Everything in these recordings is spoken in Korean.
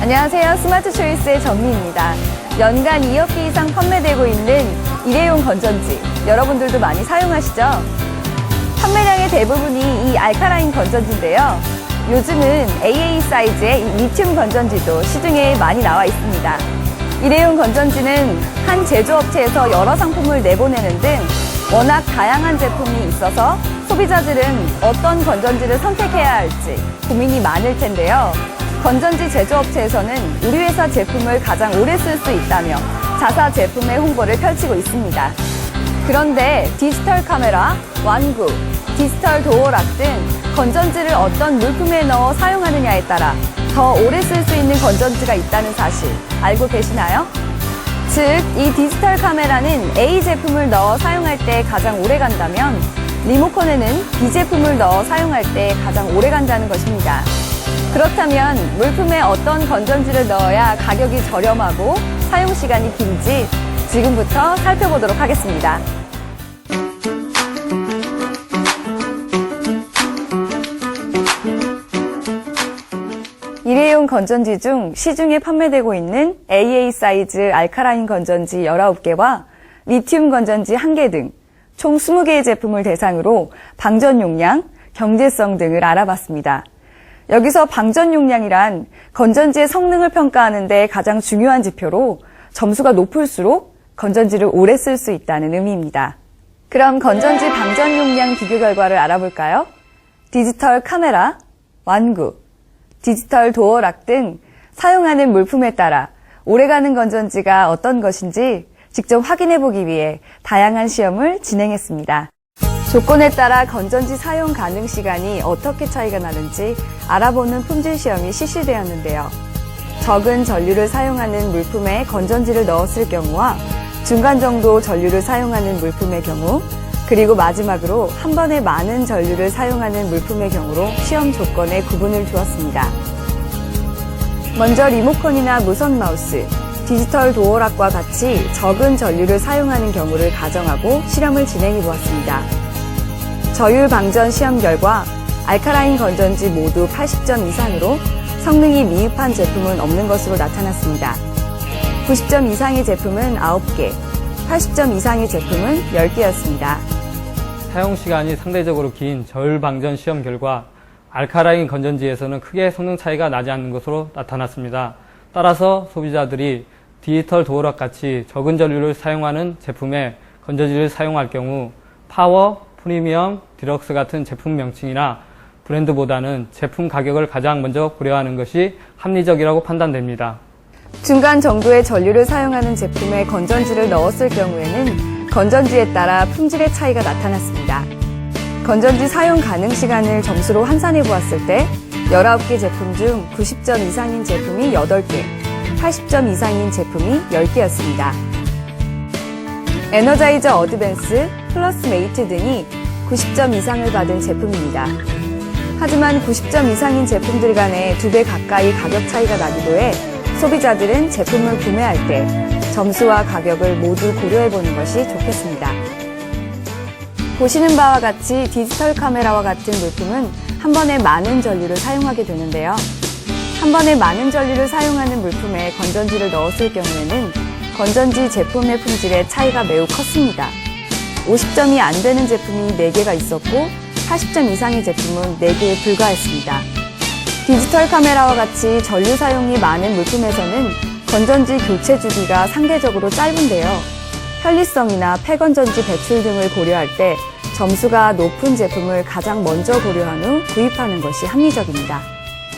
안녕하세요. 스마트 초이스의 정미입니다. 연간 2억 개 이상 판매되고 있는 일회용 건전지. 여러분들도 많이 사용하시죠? 판매량의 대부분이 이 알카라인 건전지인데요. 요즘은 AA 사이즈의 이 리튬 건전지도 시중에 많이 나와 있습니다. 일회용 건전지는 한 제조업체에서 여러 상품을 내보내는 등 워낙 다양한 제품이 있어서 소비자들은 어떤 건전지를 선택해야 할지 고민이 많을 텐데요. 건전지 제조업체에서는 우리 회사 제품을 가장 오래 쓸 수 있다며 자사 제품의 홍보를 펼치고 있습니다. 그런데 디지털 카메라, 완구, 디지털 도어락 등 건전지를 어떤 물품에 넣어 사용하느냐에 따라 더 오래 쓸 수 있는 건전지가 있다는 사실 알고 계시나요? 즉, 이 디지털 카메라는 A 제품을 넣어 사용할 때 가장 오래 간다면 리모컨에는 B 제품을 넣어 사용할 때 가장 오래 간다는 것입니다. 그렇다면 물품에 어떤 건전지를 넣어야 가격이 저렴하고 사용 시간이 긴지 지금부터 살펴보도록 하겠습니다. 일회용 건전지 중 시중에 판매되고 있는 AA 사이즈 알카라인 건전지 19개와 리튬 건전지 1개 등 총 20개의 제품을 대상으로 방전 용량, 경제성 등을 알아봤습니다. 여기서 방전 용량이란 건전지의 성능을 평가하는 데 가장 중요한 지표로 점수가 높을수록 건전지를 오래 쓸 수 있다는 의미입니다. 그럼 건전지 방전 용량 비교 결과를 알아볼까요? 디지털 카메라, 완구, 디지털 도어락 등 사용하는 물품에 따라 오래가는 건전지가 어떤 것인지 직접 확인해 보기 위해 다양한 시험을 진행했습니다. 조건에 따라 건전지 사용 가능 시간이 어떻게 차이가 나는지 알아보는 품질 시험이 실시되었는데요. 적은 전류를 사용하는 물품에 건전지를 넣었을 경우와 중간 정도 전류를 사용하는 물품의 경우, 그리고 마지막으로 한 번에 많은 전류를 사용하는 물품의 경우로 시험 조건에 구분을 두었습니다. 먼저 리모컨이나 무선 마우스, 디지털 도어락과 같이 적은 전류를 사용하는 경우를 가정하고 실험을 진행해 보았습니다. 저율 방전 시험 결과 알카라인 건전지 모두 80점 이상으로 성능이 미흡한 제품은 없는 것으로 나타났습니다. 90점 이상의 제품은 9개, 80점 이상의 제품은 10개였습니다. 사용 시간이 상대적으로 긴 저율 방전 시험 결과 알카라인 건전지에서는 크게 성능 차이가 나지 않는 것으로 나타났습니다. 따라서 소비자들이 디지털 도어락 같이 적은 전류를 사용하는 제품에 건전지를 사용할 경우 파워, 프리미엄, 디럭스 같은 제품 명칭이나 브랜드보다는 제품 가격을 가장 먼저 고려하는 것이 합리적이라고 판단됩니다. 중간 정도의 전류를 사용하는 제품에 건전지를 넣었을 경우에는 건전지에 따라 품질의 차이가 나타났습니다. 건전지 사용 가능 시간을 점수로 환산해 보았을 때 19개 제품 중 90점 이상인 제품이 8개, 80점 이상인 제품이 10개였습니다. 에너자이저 어드밴스, 플러스 메이트 등이 90점 이상을 받은 제품입니다. 하지만 90점 이상인 제품들 간에 두 배 가까이 가격 차이가 나기도 해 소비자들은 제품을 구매할 때 점수와 가격을 모두 고려해 보는 것이 좋겠습니다. 보시는 바와 같이 디지털 카메라와 같은 물품은 한 번에 많은 전류를 사용하게 되는데요. 한 번에 많은 전류를 사용하는 물품에 건전지를 넣었을 경우에는 건전지 제품의 품질에 차이가 매우 컸습니다. 50점이 안 되는 제품이 4개가 있었고 80점 이상의 제품은 4개에 불과했습니다. 디지털 카메라와 같이 전류 사용이 많은 물품에서는 건전지 교체 주기가 상대적으로 짧은데요. 편리성이나 폐건전지 배출 등을 고려할 때 점수가 높은 제품을 가장 먼저 고려한 후 구입하는 것이 합리적입니다.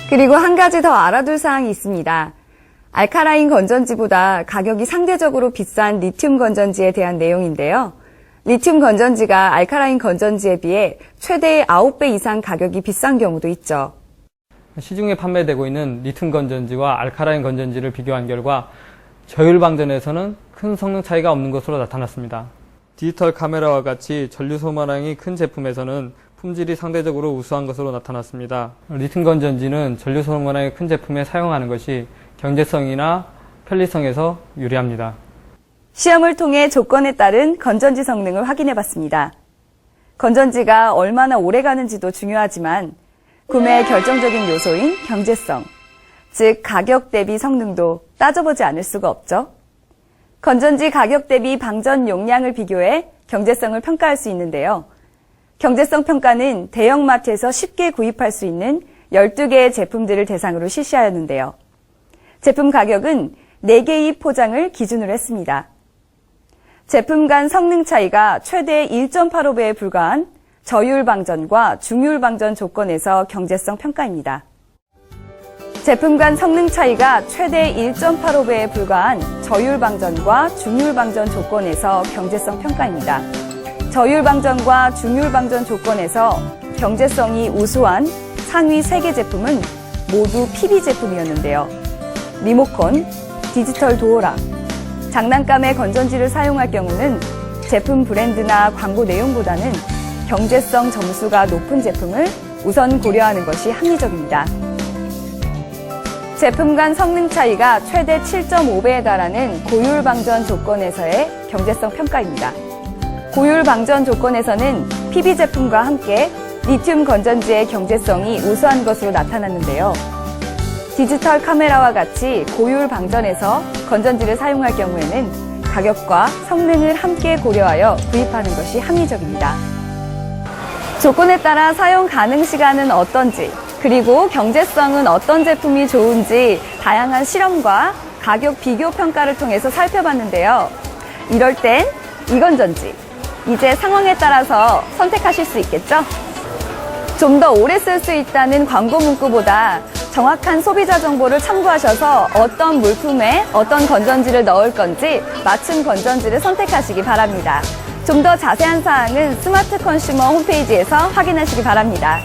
그리고 한 가지 더 알아둘 사항이 있습니다. 알카라인 건전지보다 가격이 상대적으로 비싼 리튬 건전지에 대한 내용인데요. 리튬 건전지가 알카라인 건전지에 비해 최대 9배 이상 가격이 비싼 경우도 있죠. 시중에 판매되고 있는 리튬 건전지와 알카라인 건전지를 비교한 결과 저율 방전에서는 큰 성능 차이가 없는 것으로 나타났습니다. 디지털 카메라와 같이 전류 소모량이 큰 제품에서는 품질이 상대적으로 우수한 것으로 나타났습니다. 리튬 건전지는 전류 소모량이 큰 제품에 사용하는 것이 경제성이나 편리성에서 유리합니다. 시험을 통해 조건에 따른 건전지 성능을 확인해 봤습니다. 건전지가 얼마나 오래 가는지도 중요하지만 구매의 결정적인 요소인 경제성, 즉 가격 대비 성능도 따져보지 않을 수가 없죠. 건전지 가격 대비 방전 용량을 비교해 경제성을 평가할 수 있는데요. 경제성 평가는 대형마트에서 쉽게 구입할 수 있는 12개의 제품들을 대상으로 실시하였는데요. 제품 가격은 4개의 포장을 기준으로 했습니다. 제품 간 성능 차이가 최대 1.85배에 불과한 저율 방전과 중율 방전 조건에서 경제성 평가입니다. 제품 간 성능 차이가 최대 1.85배에 불과한 저율 방전과 중율 방전 조건에서 경제성 평가입니다. 저율 방전과 중율 방전 조건에서 경제성이 우수한 상위 3개 제품은 모두 PB 제품이었는데요. 리모컨, 디지털 도어락, 장난감의 건전지를 사용할 경우는 제품 브랜드나 광고 내용보다는 경제성 점수가 높은 제품을 우선 고려하는 것이 합리적입니다. 제품 간 성능 차이가 최대 7.5배에 달하는 고율 방전 조건에서의 경제성 평가입니다. 고율 방전 조건에서는 PB 제품과 함께 리튬 건전지의 경제성이 우수한 것으로 나타났는데요. 디지털 카메라와 같이 고율 방전에서 건전지를 사용할 경우에는 가격과 성능을 함께 고려하여 구입하는 것이 합리적입니다. 조건에 따라 사용 가능 시간은 어떤지, 그리고 경제성은 어떤 제품이 좋은지 다양한 실험과 가격 비교 평가를 통해서 살펴봤는데요. 이럴 땐 이건 전지. 이제 상황에 따라서 선택하실 수 있겠죠? 좀 더 오래 쓸 수 있다는 광고 문구보다 정확한 소비자 정보를 참고하셔서 어떤 물품에 어떤 건전지를 넣을 건지 맞춤 건전지를 선택하시기 바랍니다. 좀 더 자세한 사항은 스마트 컨슈머 홈페이지에서 확인하시기 바랍니다.